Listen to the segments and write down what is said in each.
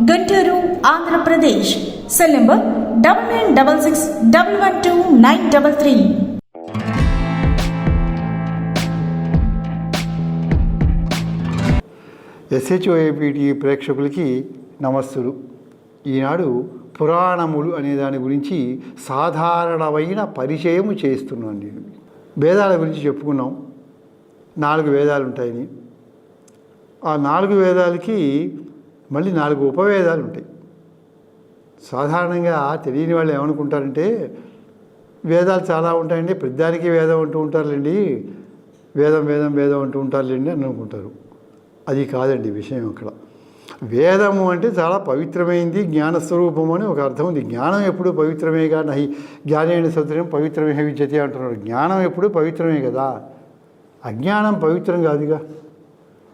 Guntur Andhra Pradesh. Cell number double nine double six double one two nine double three. ఎస్హెచ్ఓఏపిటి ప్రేక్షకులకి నమస్సులు. ఈనాడు పురాణములు అనే దాని గురించి సాధారణమైన పరిచయం చేస్తున్నాను నేను. వేదాల గురించి చెప్పుకున్నాం. నాలుగు వేదాలు ఉంటాయని ఆ నాలుగు వేదాలకి మళ్ళీ నాలుగు ఉపవేదాలు ఉంటాయి. సాధారణంగా తెలియని వాళ్ళు ఏమనుకుంటారంటే వేదాలు చాలా ఉంటాయండి ప్రతిదానికి వేదం అంటూ ఉంటారులేండి వేదం వేదం వేదం అంటూ ఉంటారులేండి అని అనుకుంటారు. అది కాదండి విషయం అక్కడ. వేదము అంటే చాలా పవిత్రమైంది జ్ఞానస్వరూపం అని ఒక అర్థం ఉంది. జ్ఞానం ఎప్పుడు పవిత్రమే కానీ నహి జ్ఞానేన సత్యం పవిత్రమే విద్యతే అంటున్నాడు జ్ఞానం ఎప్పుడు పవిత్రమే కదా. అజ్ఞానం పవిత్రం కాదుగా.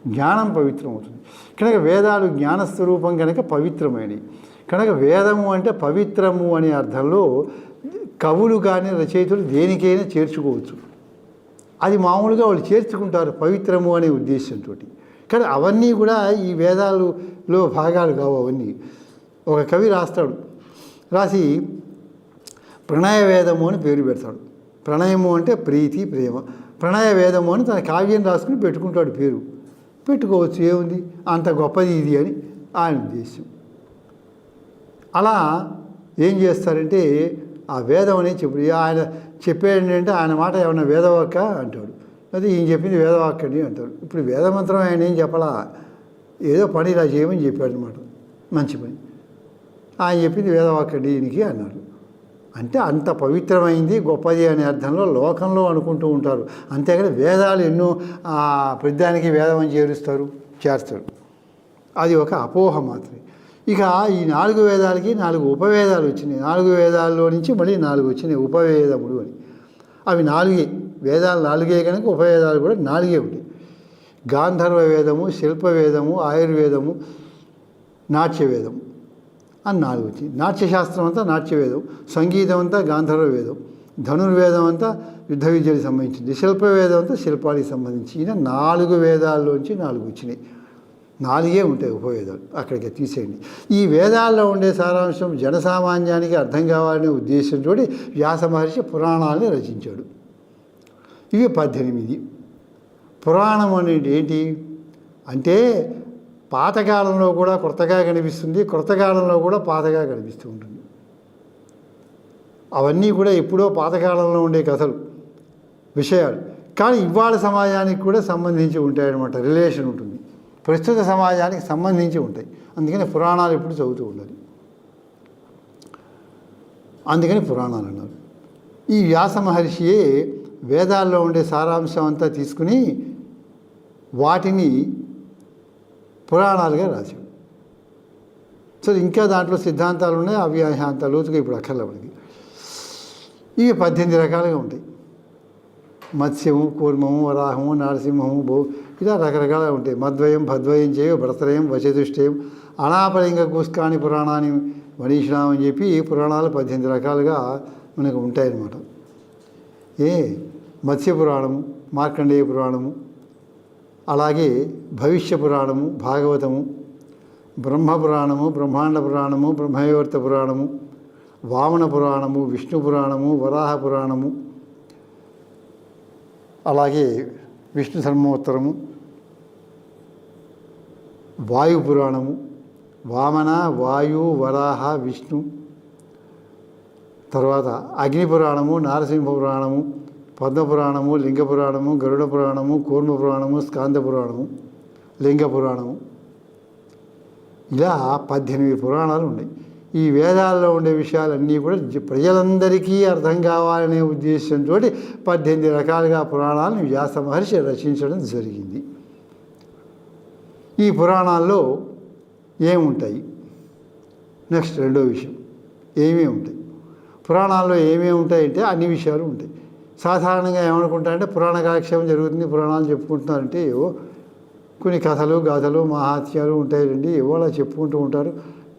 జ్ఞానం పవిత్రం అవుతుంది కనుక వేదాలు జ్ఞానస్వరూపం కనుక పవిత్రమైనవి. కనుక వేదము అంటే పవిత్రము అనే అర్థంలో కవులు కానీ రచయితలు దేనికైనా చేర్చుకోవచ్చు. అది మామూలుగా వాళ్ళు చేర్చుకుంటారు పవిత్రము అనే ఉద్దేశంతో కానీ అవన్నీ కూడా ఈ వేదాలలో భాగాలు కావు అవన్నీ. ఒక కవి రాస్తాడు. రాసి ప్రణయ వేదము అని పేరు పెడతాడు. ప్రణయము అంటే ప్రీతి ప్రేమ. ప్రణయ వేదము అని తన కావ్యం రాసుకుని పెట్టుకుంటాడు పేరు. పెట్టుకోవచ్చు. ఏముంది? అంత గొప్పది ఇది అని ఆయన ఉద్దేశం. అలా ఏం చేస్తారంటే ఆ వేదం అనేది చెప్పు ఆయన చెప్పేది అంటే ఆయన మాట ఏమన్నా వేదవాక్క అంటాడు. అది ఈయన చెప్పింది వేదవాక్ అని అంటాడు. ఇప్పుడు వేదమంత్రం ఆయన ఏం చెప్పాలా? ఏదో పని ఇలా చేయమని చెప్పాడు అనమాట మంచి పని. ఆయన చెప్పింది వేదవాక్ అండి ఈయనకి అన్నాడు అంటే అంత పవిత్రమైంది గొప్పది అనే అర్థంలో లోకంలో అనుకుంటూ ఉంటారు. అంతేగాని వేదాలు ఎన్నో ఆ, ప్రతిదానికి వేదం అని చేరుస్తారు చేస్తారు అది ఒక అపోహ మాత్రమే. ఇక ఈ నాలుగు వేదాలకి నాలుగు ఉపవేదాలు వచ్చినాయి. నాలుగు వేదాల్లో నుంచి మళ్ళీ నాలుగు వచ్చినాయి ఉపవేదములు అని. అవి నాలుగే. వేదాలు నాలుగే కనుక ఉపవేదాలు కూడా నాలుగే ఉంటాయి. గాంధర్వ వేదము శిల్పవేదము ఆయుర్వేదము నాట్యవేదము. అని నాలుగు వచ్చింది నాట్యశాస్త్రం అంతా నాట్యవేదం సంగీతం అంతా గాంధర్వ వేదం ధనుర్వేదం అంతా యుద్ధ విద్యకి సంబంధించింది శిల్పవేదం అంతా శిల్పానికి సంబంధించి. ఈయన నాలుగు వేదాల్లోంచి నాలుగు వచ్చినాయి. నాలుగే ఉంటాయి ఉపవేదాలు అక్కడికి తీసేయండి. ఈ వేదాల్లో ఉండే సారాంశం జనసామాన్యానికి అర్థం కావాలనే ఉద్దేశంతో వ్యాస మహర్షి పురాణాలని రచించాడు. ఇవి పద్దెనిమిది. పురాణం అనేది ఏంటి? అంటే పాతకాలంలో కూడా కొత్తగా కనిపిస్తుంది కొత్త కాలంలో కూడా పాతగా కనిపిస్తూ ఉంటుంది. అవన్నీ కూడా ఎప్పుడో పాతకాలంలో ఉండే కథలు విషయాలు. కానీ ఇవాళ సమాజానికి కూడా సంబంధించి ఉంటాయన్నమాట రిలేషన్ ఉంటుంది. ప్రస్తుత సమాజానికి సంబంధించి ఉంటాయి. అందుకని పురాణాలు ఎప్పుడు చదువుతూ ఉండాలి. అందుకని పురాణాలు అన్నారు. ఈ వ్యాస మహర్షియే వేదాల్లో ఉండే సారాంశం అంతా తీసుకుని వాటిని పురాణాలుగా రాశాడు. సో ఇంకా దాంట్లో సిద్ధాంతాలు ఉన్నాయి అవి అంత లోతుగా ఇప్పుడు అక్కర్లే మనకి ఇవి పద్దెనిమిది రకాలుగా ఉంటాయి. మత్స్యము కూర్మము వరాహము నరసింహము భూ ఇలా రకరకాలుగా ఉంటాయి. మద్వయం భద్వయం చేయ భరతరయం వచతుష్టయం అనాపలింగ కూస్కాని పురాణాన్ని మనీషినాం అని చెప్పి పురాణాలు పద్దెనిమిది రకాలుగా మనకు ఉంటాయన్నమాట. ఏ? మత్స్య పురాణము మార్కండేయ పురాణము అలాగే భవిష్య పురాణము భాగవతము బ్రహ్మ పురాణము బ్రహ్మాండ పురాణము బ్రహ్మయోర్త పురాణము వామన పురాణము విష్ణు పురాణము వరాహ పురాణము అలాగే విష్ణు ధర్మోత్తరము వాయు పురాణము వామన వాయు వరాహ విష్ణు తర్వాత అగ్ని పురాణము నారసింహ పురాణము పద్మ పురాణము లింగ పురాణము గరుడ పురాణము కూర్మ పురాణము స్కాంద పురాణము లింగ పురాణము ఇలా పద్దెనిమిది పురాణాలు ఉన్నాయి. ఈ వేదాల్లో ఉండే విషయాలన్నీ కూడా ప్రజలందరికీ అర్థం కావాలనే ఉద్దేశంతో పద్దెనిమిది రకాలుగా పురాణాలను వ్యాస మహర్షి రచించడం జరిగింది. ఈ పురాణాల్లో ఏముంటాయి? నెక్స్ట్ రెండో విషయం. ఏమేమి ఉంటాయి పురాణాల్లో ఏమేమి ఉంటాయంటే అన్ని విషయాలు ఉంటాయి. సాధారణంగా ఏమనుకుంటారంటే పురాణ కాలక్షేమం జరుగుతుంది పురాణాలు చెప్పుకుంటున్నారంటే ఏవో కొన్ని కథలు గాథలు మహాత్యాలు ఉంటాయండి ఏవో అలా చెప్పుకుంటూ ఉంటారు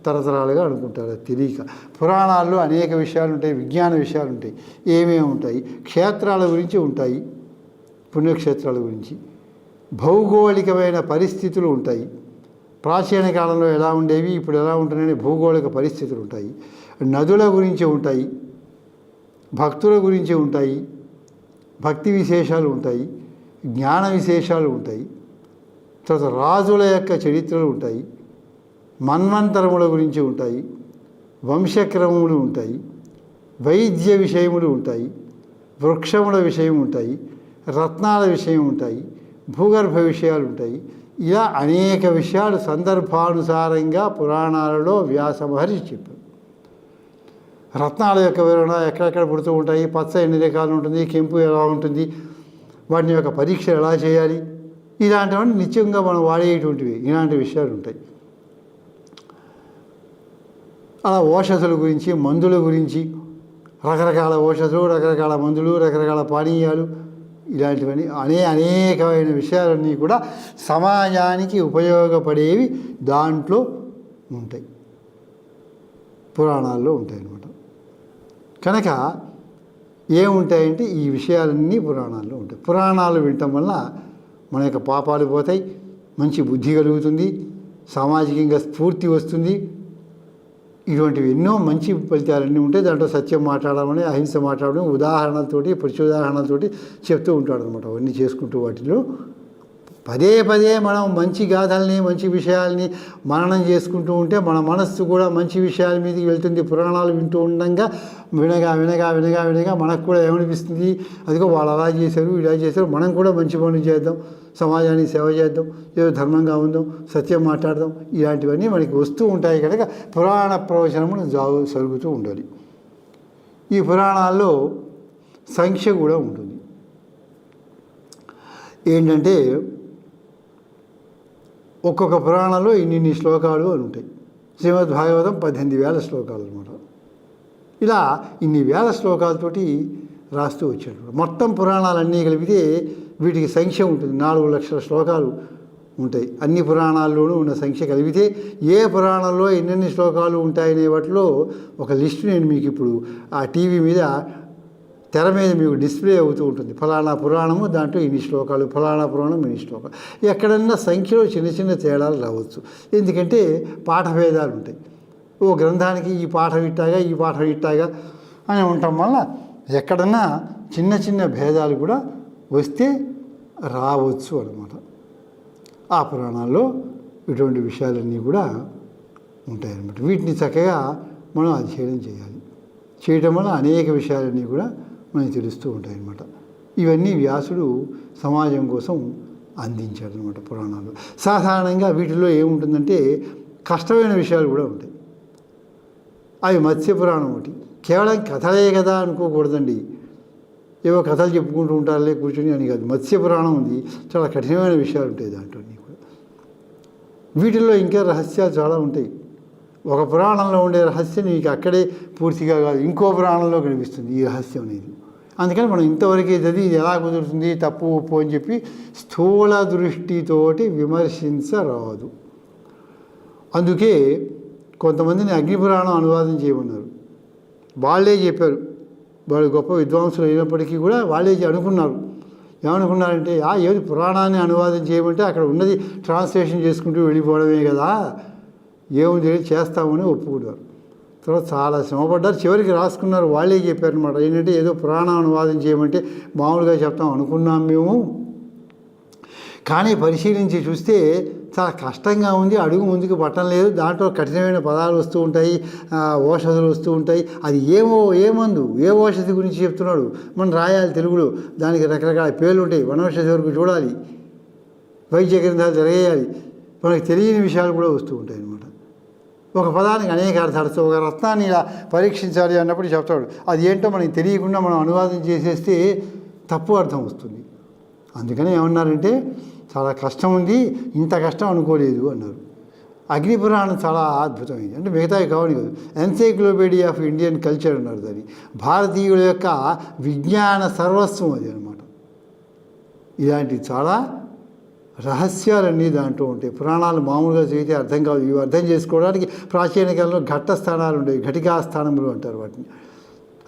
తరతరాలుగా అనుకుంటారు తెలియక. పురాణాల్లో అనేక విషయాలు ఉంటాయి విజ్ఞాన విషయాలు ఉంటాయి ఏమేమి ఉంటాయి క్షేత్రాల గురించి ఉంటాయి పుణ్యక్షేత్రాల గురించి. భౌగోళికమైన పరిస్థితులు ఉంటాయి. ప్రాచీన కాలంలో ఎలా ఉండేవి ఇప్పుడు ఎలా ఉంటున్నాయని భౌగోళిక పరిస్థితులు ఉంటాయి. నదుల గురించి ఉంటాయి భక్తుల గురించి ఉంటాయి భక్తి విశేషాలు ఉంటాయి జ్ఞాన విశేషాలు ఉంటాయి తర్వాత రాజుల యొక్క చరిత్రలు ఉంటాయి మన్వంతరముల గురించి ఉంటాయి వంశక్రమములు ఉంటాయి వైద్య విషయములు ఉంటాయి వృక్షముల విషయం ఉంటాయి రత్నాల విషయం ఉంటాయి భూగర్భ విషయాలు ఉంటాయి. ఇలా అనేక విషయాలు సందర్భానుసారంగా పురాణాలలో వ్యాస మహర్షి చెప్పారు. రత్నాల యొక్క వివరణ ఎక్కడెక్కడ పుడుతూ ఉంటాయి పచ్చ ఎన్ని రకాలు ఉంటుంది కెంపు ఎలా ఉంటుంది వాటిని యొక్క పరీక్ష ఎలా చేయాలి ఇలాంటివన్నీ నిత్యంగా మనం వాడేటువంటివి ఇలాంటి విషయాలు ఉంటాయి. అలా ఓషధుల గురించి మందుల గురించి రకరకాల ఓషధులు రకరకాల మందులు రకరకాల పానీయాలు ఇలాంటివన్నీ అనే అనేకమైన విషయాలన్నీ కూడా సమాజానికి ఉపయోగపడేవి దాంట్లో ఉంటాయి. పురాణాల్లో ఉంటాయి అన్నమాట కనుక ఏముంటాయంటే ఈ విషయాలన్నీ పురాణాల్లో ఉంటాయి. పురాణాలు వినటం వల్ల మన యొక్క పాపాలు పోతాయి మంచి బుద్ధి కలుగుతుంది సామాజికంగా స్ఫూర్తి వస్తుంది. ఇటువంటివి ఎన్నో మంచి ఫలితాలన్నీ ఉంటాయి. దాంట్లో సత్యం మాట్లాడమని అహింస మాట్లాడడం ఉదాహరణలతోటి ప్రత్యుదాహరణలతోటి చెప్తూ ఉంటాడు అనమాట అవన్నీ చేసుకుంటూ వాటిలో పదే పదే మనం మంచి గాథల్ని మంచి విషయాల్ని మననం చేసుకుంటూ ఉంటే మన మనస్సు కూడా మంచి విషయాల మీదకి వెళ్తుంది. పురాణాలు వింటూ ఉండగా వినగా వినగా వినగా వినగా మనకు కూడా ఏమనిపిస్తుంది? అదిగో వాళ్ళు అలా చేశారు ఇలా చేశారు మనం కూడా మంచి పనులు చేద్దాం సమాజానికి సేవ చేద్దాం ఏదో ధర్మంగా ఉందాం సత్యం మాట్లాడదాం ఇలాంటివన్నీ మనకి వస్తూ ఉంటాయి కనుక పురాణ ప్రవచనము జాగు జరుగుతూ ఉండాలి. ఈ పురాణాల్లో సంఖ్య కూడా ఉంటుంది. ఏంటంటే ఒక్కొక్క పురాణంలో ఇన్ని శ్లోకాలు అని ఉంటాయి. శ్రీమద్ భాగవతం పద్దెనిమిది వేల శ్లోకాలు అనమాట ఇలా ఇన్ని వేల శ్లోకాలతోటి రాస్తూ వచ్చాడు. మొత్తం పురాణాలన్నీ కలిపితే వీటికి సంఖ్య ఉంటుంది. నాలుగు లక్షల శ్లోకాలు ఉంటాయి. అన్ని పురాణాల్లోనూ ఉన్న సంఖ్య కలిపితే ఏ పురాణంలో ఎన్నెన్ని శ్లోకాలు ఉంటాయనే వాటిలో ఒక లిస్టు నేను మీకు ఇప్పుడు ఆ టీవీ మీద తెర మీద మీకు డిస్ప్లే అవుతూ ఉంటుంది. ఫలానా పురాణము దాంట్లో ఇన్ని శ్లోకాలు ఫలానా పురాణం ఇన్ని శ్లోకాలు. ఎక్కడన్నా సంఖ్యలో చిన్న చిన్న తేడాలు రావచ్చు. ఎందుకంటే పాఠభేదాలు ఉంటాయి. ఓ గ్రంథానికి ఈ పాఠం ఇట్టాగా ఈ పాఠం ఇట్టాగా అని ఉండటం వల్ల ఎక్కడన్నా చిన్న చిన్న భేదాలు కూడా వస్తే రావచ్చు అన్నమాట. ఆ పురాణాల్లో ఇటువంటి విషయాలన్నీ కూడా ఉంటాయన్నమాట. వీటిని చక్కగా మనం అధ్యయనం చేయాలి. చేయటం వల్ల అనేక విషయాలన్నీ కూడా మనకి తెలుస్తూ ఉంటాయన్నమాట. ఇవన్నీ వ్యాసుడు సమాజం కోసం అందించాడు అనమాట పురాణాలు సాధారణంగా వీటిలో ఏముంటుందంటే కష్టమైన విషయాలు కూడా ఉంటాయి. అవి మత్స్య పురాణం ఒకటి. కేవలం కథలే కదా అనుకోకూడదండి. ఏవో కథలు చెప్పుకుంటూ ఉంటారులే కూర్చొని అని కాదు. మత్స్య పురాణం ఉంది. చాలా కఠినమైన విషయాలు ఉంటాయి దాంట్లో కూడా వీటిల్లో ఇంకా రహస్యాలు చాలా ఉంటాయి. ఒక పురాణంలో ఉండే రహస్యం నీకు అక్కడే పూర్తిగా కాదు ఇంకో పురాణంలో కనిపిస్తుంది ఈ రహస్యం అనేది. అందుకని మనం ఇంతవరకే చదివి ఇది ఎలా కుదురుతుంది తప్పు ఒప్పు అని చెప్పి స్థూల దృష్టితోటి విమర్శించరాదు. అందుకే కొంతమందిని అగ్నిపురాణం అనువాదం చేయమన్నారు. వాళ్ళే చెప్పారు. వాళ్ళు గొప్ప విద్వాంసులు అయినప్పటికీ కూడా వాళ్ళే అనుకున్నారు. ఏమనుకున్నారంటే ఆ ఏది పురాణాన్ని అనువాదం చేయమంటే అక్కడ ఉన్నది ట్రాన్స్లేషన్ చేసుకుంటూ వెళ్ళిపోవడమే కదా. ఏముంది చేస్తామని ఒప్పుకున్నారు తర్వాత చాలా శ్రమపడ్డారు చివరికి రాసుకున్నారు. వాళ్ళే చెప్పారు అనమాట ఏంటంటే ఏదో పురాణం అనువాదం చేయమంటే మామూలుగా చెప్తాం అనుకున్నాం మేము. కానీ పరిశీలించి చూస్తే చాలా కష్టంగా ఉంది. అడుగు ముందుకు పట్టం లేదు. దాంట్లో కఠినమైన పదాలు వస్తూ ఉంటాయి. ఆ, ఓషధులు వస్తూ ఉంటాయి. అది ఏమో ఏమందు ఏ ఓషధి గురించి చెప్తున్నాడు? మనం రాయాలి తెలుగులో. దానికి రకరకాల పేర్లు ఉంటాయి. వనౌషధి వరకు చూడాలి. వైద్య గ్రంథాలు తిరగేయాలి మనకు తెలియని విషయాలు కూడా వస్తూ ఉంటాయి అన్నమాట. ఒక పదానికి అనేక అర్థాలు. ఒక రత్నాన్ని ఇలా పరీక్షించాలి అన్నప్పుడు చెప్తాడు. అది ఏంటో మనకి తెలియకుండా మనం అనువాదం చేసేస్తే తప్పు అర్థం వస్తుంది. అందుకని ఏమన్నారంటే చాలా కష్టం ఉంది ఇంత కష్టం అనుకోలేదు అన్నారు. అగ్నిపురాణం చాలా అద్భుతమైంది. అంటే మిగతావి కావని కాదు. ఎన్సైక్లోపీడియా ఆఫ్ ఇండియన్ కల్చర్ అన్నారు దాన్ని. భారతీయుల యొక్క విజ్ఞాన సర్వస్వం అది అనమాట ఇలాంటివి చాలా రహస్యాలన్నీ దాంట్లో ఉంటాయి. పురాణాలు మామూలుగా చదివితే అర్థం కాదు ఇవి అర్థం చేసుకోవడానికి ప్రాచీన కాలంలో ఘట్ట స్థానాలు ఉండేవి. ఘటికా స్థానములు అంటారు వాటిని.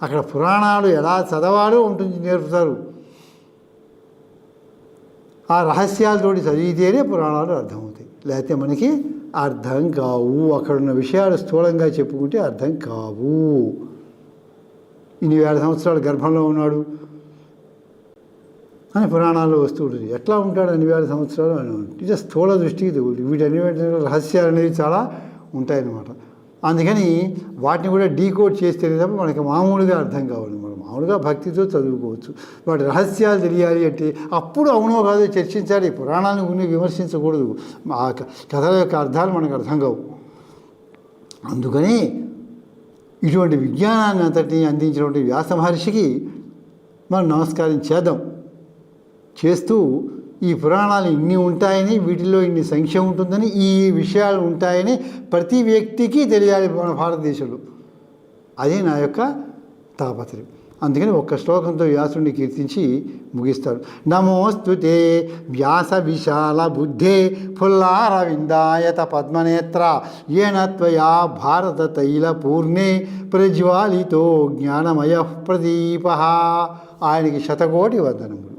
అక్కడ పురాణాలు ఎలా చదవాలో ఉంటుంది నేర్పుతారు. ఆ రహస్యాలతోటి చదివితేనే పురాణాలు అర్థమవుతాయి. లేకపోతే మనకి అర్థం కావు. అక్కడ ఉన్న విషయాలు స్థూలంగా చెప్పుకుంటే అర్థం కావు. ఇన్ని వేల సంవత్సరాలు గర్భంలో ఉన్నాడు. అని పురాణాల్లో వస్తూ ఉంటుంది. ఎట్లా ఉంటాడు అన్ని వేల సంవత్సరాలు అని ఇది స్థూల దృష్టికి తగులుతుంది. వీటన్ని రహస్యాలు అనేవి చాలా ఉంటాయన్నమాట. అందుకని వాటిని కూడా డీకోడ్ చేస్తే తప్ప మనకి మామూలుగా అర్థం కావాలి మనం మామూలుగా భక్తితో చదువుకోవచ్చు. వాటి రహస్యాలు తెలియాలి అంటే అప్పుడు అవునో కాదో చర్చించాలి. పురాణాలను గురించి విమర్శించకూడదు. ఆ క- కథల యొక్క అర్థాలు మనకు అర్థం కావు. అందుకని ఇటువంటి విజ్ఞానాన్ని అంతటిని అందించినటువంటి వ్యాస మహర్షికి మనం నమస్కారం చేద్దాం. చేస్తూ ఈ పురాణాలు ఇన్ని ఉంటాయని వీటిలో ఇన్ని సంఖ్య ఉంటుందని ఈ విషయాలు ఉంటాయని ప్రతి వ్యక్తికి తెలియాలి మన భారతదేశంలో. అది నా యొక్క తాపత్రయం. అందుకని ఒక్క శ్లోకంతో వ్యాసుడిని కీర్తించి ముగిస్తారు. నమోస్తుతే వ్యాస విశాల బుద్ధే ఫుల్లారవిందాయత పద్మనేత్ర ఏనత్వయా భారత తైల పూర్ణే ప్రజ్వాలితో జ్ఞానమయ ప్రదీప. ఆయనకి శతకోటి వందనములు.